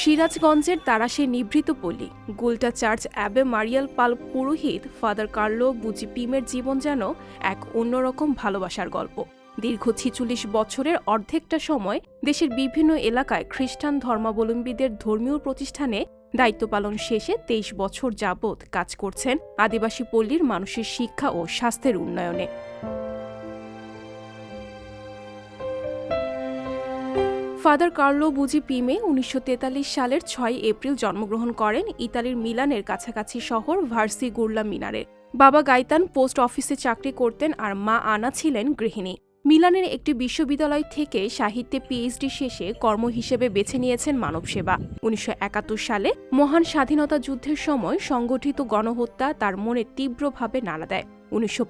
সিরাজগঞ্জের তারাশে নিভৃত পল্লী। গুলটা চার্চ অ্যাবে মারিয়াল পাল পুরোহিত, ফাদার কার্লো বুজি পিমের জীবন যেন এক অন্যরকম ভালোবাসার গল্প। দীর্ঘ ছিচল্লিশ বছরের অর্ধেকটা সময় দেশের বিভিন্ন এলাকায় খ্রিস্টান ধর্মাবলম্বীদের ধর্মীয় প্রতিষ্ঠানে দায়িত্ব পালন শেষে তেইশ বছর যাবৎ কাজ করছেন আদিবাসী পল্লীর মানুষের শিক্ষা ও স্বাস্থ্যের উন্নয়নে। ফাদার কার্লো বুজি পিমে উনিশশো তেতাল্লিশ সালের ছয় এপ্রিল জন্মগ্রহণ করেন ইতালির মিলানের কাছাকাছি শহর ভার্সি গুরলা মিনারে। বাবা গাইতান পোস্ট অফিসে চাকরি করতেন আর মা আনা ছিলেন গৃহিণী। মিলানের একটি বিশ্ববিদ্যালয় থেকে সাহিত্যে পিএইচডি শেষে কর্ম হিসেবে বেছে নিয়েছেন মানবসেবা। উনিশশো একাত্তর সালে মহান স্বাধীনতা যুদ্ধের সময় সংগঠিত গণহত্যা তার মনে তীব্রভাবে নাড়া দেয়। উনিশশো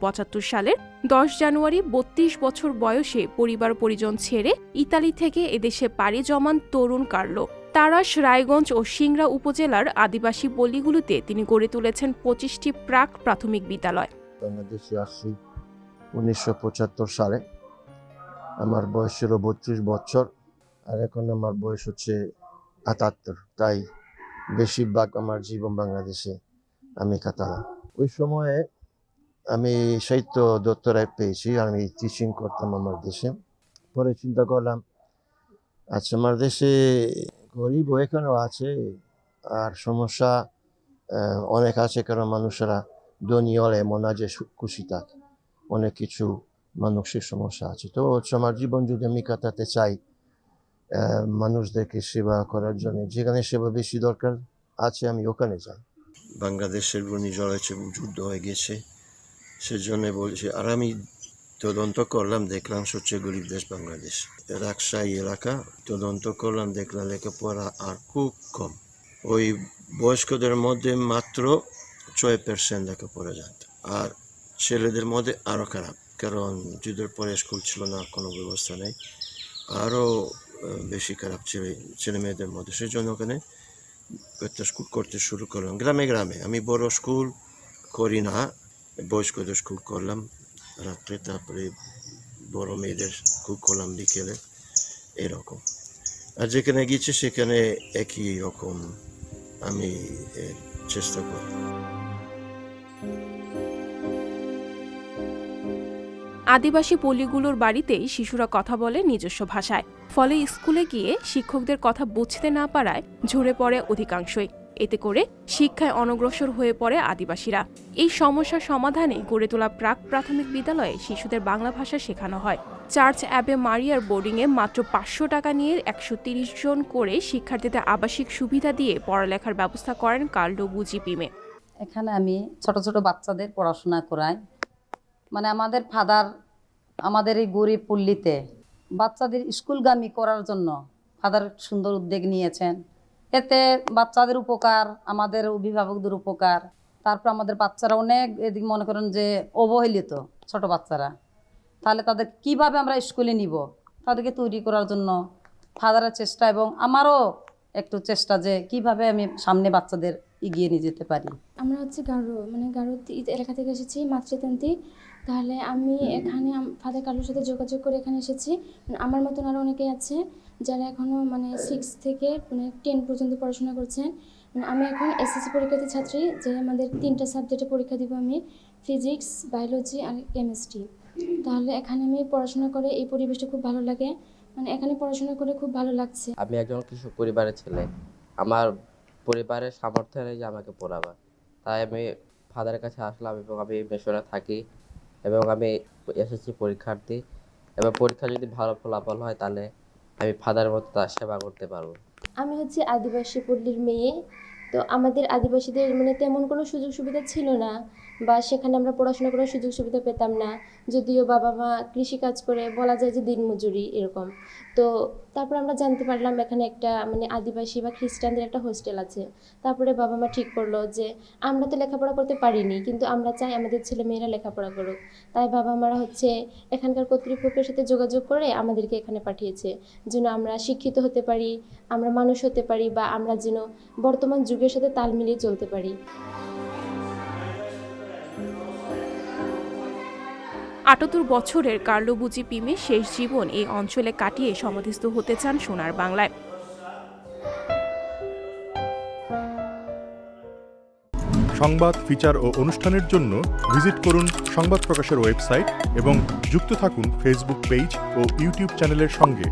সালের দশ জানুয়ারি বত্রিশ বছর বয়সে পরিবার পরিজন ছেড়ে ইতালি থেকে এদেশে পাড়ি জমান তরুণ কার্লো। তারাস, রায়গঞ্জ ও সিংড়া উপজেলার আদিবাসী পল্লীগুলোতে তিনি গড়ে তুলেছেন পঁচিশটি প্রাক প্রাথমিক বিদ্যালয়। বাংলাদেশে আসছি উনিশশো সালে। আমার বয়স ছিল বত্রিশ বছর আর এখন আমার বয়স হচ্ছে আটাত্তর। তাই বেশিরভাগ আমার জীবন বাংলাদেশে আমি কাটালাম। ওই সময়ে আমি সাহিত্য দপ্তরায় পেয়েছি, আমি টিচিং করতাম আমার দেশে। পরে চিন্তা করলাম আচ্ছা আমার দেশে গরিব এখানেও আছে, আর সমস্যা অনেক আছে, কারণ মানুষেরা ধনী হলে মনে যে খুশি থাকে। অনেক কিছু মানসিক সমস্যা আছে। তো হচ্ছে আমার জীবন যদি আমি কাটাতে চাই মানুষদেরকে সেবা করার জন্য, যেখানে সেবা বেশি দরকার আছে, আমি ওখানে যাই। বাংলাদেশের ঘূর্ণিঝড় হয়েছে, যুদ্ধ হয়ে গেছে। সেজন্য বলছি, আর আমি তদন্ত করলাম, দেখলাম সবচেয়ে গরিব দেশ বাংলাদেশ। রাকসাই এলাকা, তদন্ত করলাম, দেখলাম লেখাপড়া আর খুব কম। ওই বয়স্কদের মধ্যে মাত্র ছয় পার্সেন্ট লেখাপড়া জানত, আর ছেলেদের মধ্যে আরও খারাপ, কারণ যুদ্ধের পরে স্কুল ছিল না কোনো ব্যবস্থা নেই, আরও বেশি খারাপ ছেলে ছেলে মেয়েদের মধ্যে। সেই জন্য ওখানে একটা স্কুল করতে শুরু করলাম, গ্রামে গ্রামে। আমি বড় স্কুল করি না বয়স্কদের স্কুল করলাম, রাত্রে তারপরে বড় মেয়েদের স্কুল করলাম বিকেলে, এরকম। আর যেখানে গিয়েছি সেখানে একই রকম আমি চেষ্টা করি। আদিবাসী পল্লীগুলোর বাড়িতেই শিশুরা কথা বলে নিজস্ব ভাষায়। ফলে স্কুলে গিয়ে শিক্ষকদের কথা বুঝতে না পারায় ঝরে পড়ে অধিকাংশই। এতে করে শিক্ষায় অনগ্রসর হয়ে পড়ে আদিবাসীরা। এই সমস্যার সমাধানে গড়ে তোলা প্রাক প্রাথমিক বিদ্যালয়ে শিশুদের বাংলা ভাষা শেখানো হয়। চার্চ অ্যাবে মারিয়ার বোর্ডিংয়ে মাত্র পাঁচশো টাকা নিয়ে একশো তিরিশ জন করে শিক্ষার্থীদের আবাসিক সুবিধা দিয়ে পড়ালেখার ব্যবস্থা করেন কার্লো বুজি পিমে। এখানে আমি ছোট ছোট বাচ্চাদের পড়াশোনা করাই। মানে আমাদের ফাদার আমাদের এই গরিব পল্লীতে বাচ্চাদের স্কুলগামী করার জন্য ফাদার সুন্দর উদ্যোগ নিয়েছেন। এতে বাচ্চাদের উপকার, আমাদের অভিভাবকদের উপকার, তারপর আমাদের বাচ্চারা অনেক এদিকে মনে করেন যে অবহেলিত ছোট বাচ্চারা। তাহলে তাদের কীভাবে আমরা স্কুলে নিব? তাদেরকে তৈরি করার জন্য ফাদারের চেষ্টা এবং আমারও একটু চেষ্টা যে কীভাবে আমি সামনে বাচ্চাদের এগিয়ে নিয়ে যেতে পারি। আমরা হচ্ছে গারো মানে গারো এলাকা থেকে এসেছি মাতৃতান্ত্রিক তাহলে আমি এখানে ফাদার কালোর সাথে যোগাযোগ করে এখানে এসেছি। মানে আমার মতন আরও অনেকেই আছে যারা এখনও মানে সিক্স থেকে মানে টেন পর্যন্ত পড়াশোনা করছেন। মানে আমি এখন এসএসসি পরীক্ষার্থী ছাত্রী যে আমাদের তিনটা সাবজেক্টে পরীক্ষা দিব আমি ফিজিক্স বায়োলজি আর কেমিস্ট্রি তাহলে এখানে আমি পড়াশোনা করে এই পরিবেশটা খুব ভালো লাগে। মানে এখানে পড়াশোনা করে খুব ভালো লাগছে। আমি একজন কৃষক পরিবারের ছেলে। আমার পরিবারের সামর্থ্য নেই যে আমাকে পড়াবার। তাই আমি ফাদারের কাছে আসলাম এবং আমি মিশনে থাকি। এবং আমি এসএসসি পরীক্ষার্থী এবং পরীক্ষা যদি ভালো ফলাফল হয়, তাহলে আমি ফাদার মতো তার সেবা করতে পারব। আমি হচ্ছে আদিবাসী পল্লীর মেয়ে। তো আমাদের আদিবাসীদের মানে তেমন কোনো সুযোগ সুবিধা ছিল না বা সেখানে আমরা পড়াশোনা করার সুযোগ সুবিধা পেতাম না। যদিও বাবা মা কৃষি কাজ করে, বলা যায় যে দিনমজুরি এরকম। তো তারপর আমরা জানতে পারলাম এখানে একটা মানে আদিবাসী বা খ্রিস্টানদের একটা হোস্টেল আছে। তারপরে বাবা মা ঠিক করল যে আমরা তো লেখাপড়া করতে পারিনি, কিন্তু আমরা চাই আমাদের ছেলে মেয়েরা লেখাপড়া করুক। তাই বাবা মারা হচ্ছে এখানকার কর্তৃপক্ষের সাথে যোগাযোগ করে আমাদেরকে এখানে পাঠিয়েছে, যেন আমরা শিক্ষিত হতে পারি, আমরা মানুষ হতে পারি বা আমরা যেন বর্তমান যুগের সাথে তাল মিলিয়ে চলতে পারি। আটাত্তর বছরের কার্লোবুজি পিমে শেষ জীবন এই অঞ্চলে কাটিয়ে সমাধিস্থ হতে চান সোনার বাংলায়। সংবাদ, ফিচার ও অনুষ্ঠানের জন্য ভিজিট করুন সংবাদ প্রকাশের ওয়েবসাইট এবং যুক্ত থাকুন ফেসবুক পেজ ও ইউটিউব চ্যানেলের সঙ্গে।